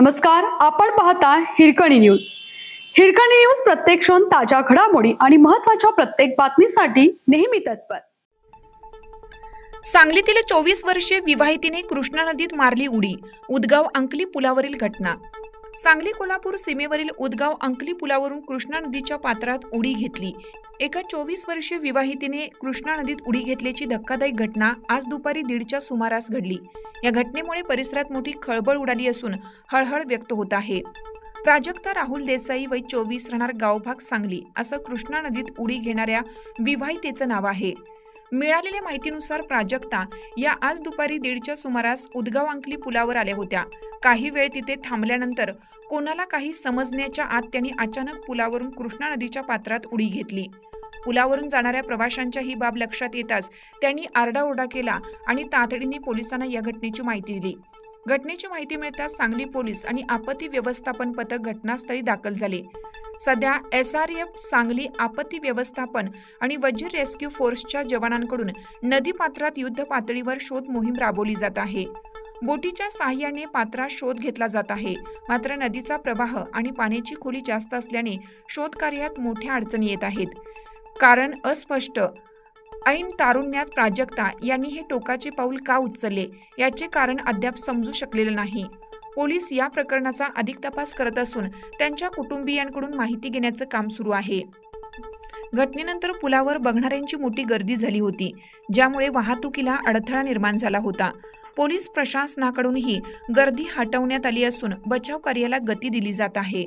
नमस्कार आपण पाहता हिरकणी न्यूज. हिरकणी न्यूज प्रत्येक क्षण ताज्या घडामोडी आणि महत्त्वाच्या प्रत्येक बातमीसाठी नेहमी तत्पर. सांगलीतील चोवीस वर्षीय विवाहितीने कृष्णा नदीत मारली उडी उदगाव अंकली पुलावरील घटना. सांगली कोल्हापूर सीमेवरील उदगाव अंकली पुलावरून कृष्णा नदीच्या पात्रात उडी घेतली. एका चोवीस वर्षीय विवाहितीने कृष्णा नदीत उडी घेतल्याची धक्कादायक घटना आज दुपारी दीडच्या सुमारास घडली. या घटनेमुळे परिसरात मोठी खळबळ उडाली असून हळहळ व्यक्त होत आहे. प्राजक्ता राहुल देसाई वय चोवीस राहणार गावभाग सांगली असं कृष्णा नदीत उडी घेणाऱ्या विवाहितेचं नाव आहे. मिळालेल्या माहितीनुसार प्राजक्ता या आज दुपारी दीडच्या सुमारास उदगाव अंकली पुलावर आल्या होत्या. काही वेळ तिथे थांबल्यानंतर कोणाला काही समजण्याच्या आत त्यांनी अचानक पुलावरून कृष्णा नदीच्या पात्रात उडी घेतली. पुलावरून जाणाऱ्या प्रवाशांच्या ही बाब लक्षात येताच त्यांनी आरडाओरडा केला आणि तातडीने पोलिसांना या घटनेची माहिती दिली. घटनेची माहिती मिळताच सांगली पोलीस आणि आपत्ती व्यवस्थापन पथक घटनास्थळी दाखल झाले. सध्या एस आर एफ सांगली आपत्ती व्यवस्थापन आणि वज्र रेस्क्यू फोर्सच्या जवानांकडून नदी पात्रात युद्ध पातळीवर शोध मोहीम राबवली जात आहे. बोटीच्या सहाय्याने पात्रात शोध घेतला जात आहे. मात्र नदीचा प्रवाह आणि पाण्याची खोली जास्त असल्याने शोध कार्यात मोठ्या अडचणी येत आहेत. कारण अस्पष्ट. ऐन तारुण्यात प्राजक्ता यांनी हे टोकाचे पाऊल का उचलले? याचे कारण अद्याप समजू शकलेलं नाही. पोलीस या प्रकरणाचा अधिक तपास करत असून त्यांच्या कुटुंबियांकडून माहिती घेण्याचं काम सुरू आहे. घटनेनंतर पुलावर बघणाऱ्यांची मोठी गर्दी झाली होती ज्यामुळे वाहतुकीला अडथळा निर्माण झाला होता. पोलीस प्रशासनाकडूनही गर्दी हटवण्यात आली असून बचाव कार्याला गती दिली जात आहे.